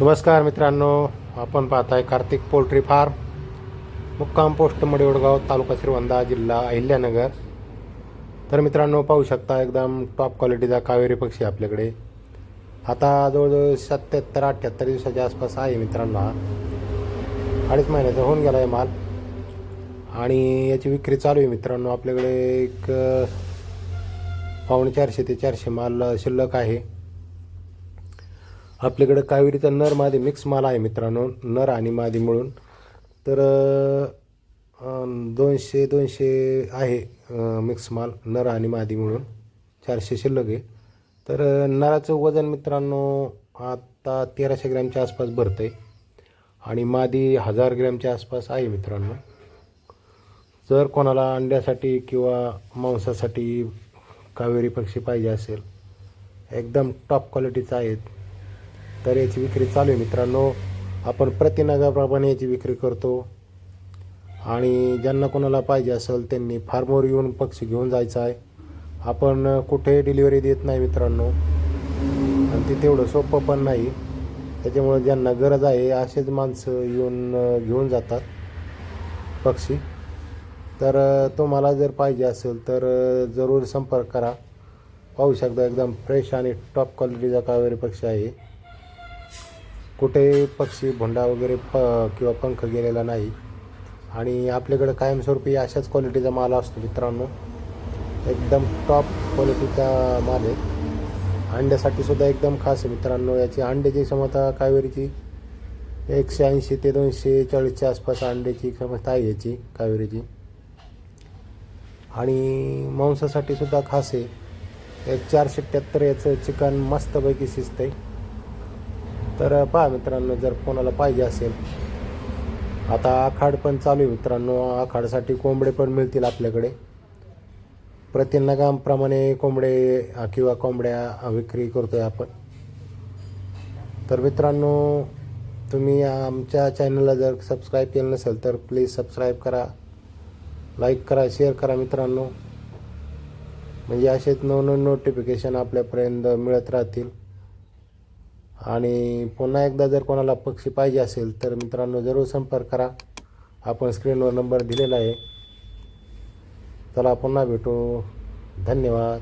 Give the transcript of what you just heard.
नमस्कार मित्रांनो आपण पाहत आहे कार्तिक पोल्ट्री फार्म मुक्काम पोस्ट मडिवडगाव तालुका श्रीवंदा जिल्हा अहिल्यानगर. तर मित्रांनो पाहू शकता एकदम टॉप क्वालिटीचा कावेरी पक्षी आपल्याकडे. आता जवळजवळ सत्याहत्तर अठ्ठ्याहत्तर दिवसाच्या आसपास आहे मित्रांनो हा. अडीच महिन्याचा होऊन गेला आहे माल. आणि याची विक्री चालू आहे मित्रांनो आपल्याकडे एक पावणे चारशे ते चारशे माल शिल्लक आहे. आपल्याकडं कावेरीचा नर मादी मिक्स माल आहे मित्रांनो. नर आणि मादी मिळून. तर दोनशे दोनशे आहे मिक्स माल नर आणि मादी मिळून. चारशे शिल्लक आहे. तर नराचं वजन मित्रांनो आता तेराशे ग्रॅमच्या आसपास भरतं आहे आणि मादी हजार ग्रॅमच्या आसपास आहे मित्रांनो. जर कोणाला अंड्यासाठी किंवा मांसासाठी कावेरी पक्षी पाहिजे असेल एकदम टॉप क्वालिटीचं आहेत. तर याची विक्री चालू आहे मित्रांनो. आपण प्रतिनगाप्रमाणे याची विक्री करतो. आणि ज्यांना कोणाला पाहिजे असेल त्यांनी फार्मवर येऊन पक्षी घेऊन जायचं आहे. आपण कुठे डिलिव्हरी देत नाही मित्रांनो. आणि ते तेवढं सोपं पण नाही. त्याच्यामुळे ज्यांना गरज आहे असेच माणसं येऊन घेऊन जातात पक्षी. तर तुम्हाला जर पाहिजे असेल तर जरूर संपर्क करा. पाहू शकता एकदम फ्रेश आणि टॉप क्वालिटीचा कावेरी पक्षी आहे. कुठे पक्षी भोंडा वगैरे प किंवा पंख गेलेला नाही. आणि आपल्याकडं कायमस्वरूपी अशाच क्वालिटीचा माल असतो मित्रांनो. एकदम टॉप क्वालिटीचा माल आहे. अंड्यासाठी सुद्धा एकदम खास आहे मित्रांनो. याची अंड्याची क्षमता कावेरीची एकशे ऐंशी ते दोनशे चाळीसच्या आसपास अंड्याची क्षमता आहे याची कावेरीची. आणि मांसासाठी सुद्धा खास आहे. एक चारशे त्र्याहत्तर याचं चिकन मस्तपैकी शिजतंय. तर पहा मित्रांनो जर कोणाला पाहिजे असेल. आता आखाड पण चालू आहे मित्रांनो. आखाडसाठी कोंबडे पण मिळतील आपल्याकडे. प्रतिनगाप्रमाणे कोंबडे किंवा कोंबड्या विक्री करतो आहे आपण. तर मित्रांनो तुम्ही आमच्या चॅनलला जर सबस्क्राईब केलं नसेल तर प्लीज सबस्क्राईब करा. लाईक करा शेअर करा मित्रांनो. म्हणजे असेच नवनवीन नोटिफिकेशन आपल्यापर्यंत मिळत राहतील. आणि पुन्हा एकदा जर कोणाला पक्षी पाहिजे असेल तर मित्रांनो जरूर संपर्क करा. आपण स्क्रीनवर नंबर दिलेला आहे. चला पुन्हा भेटू. धन्यवाद.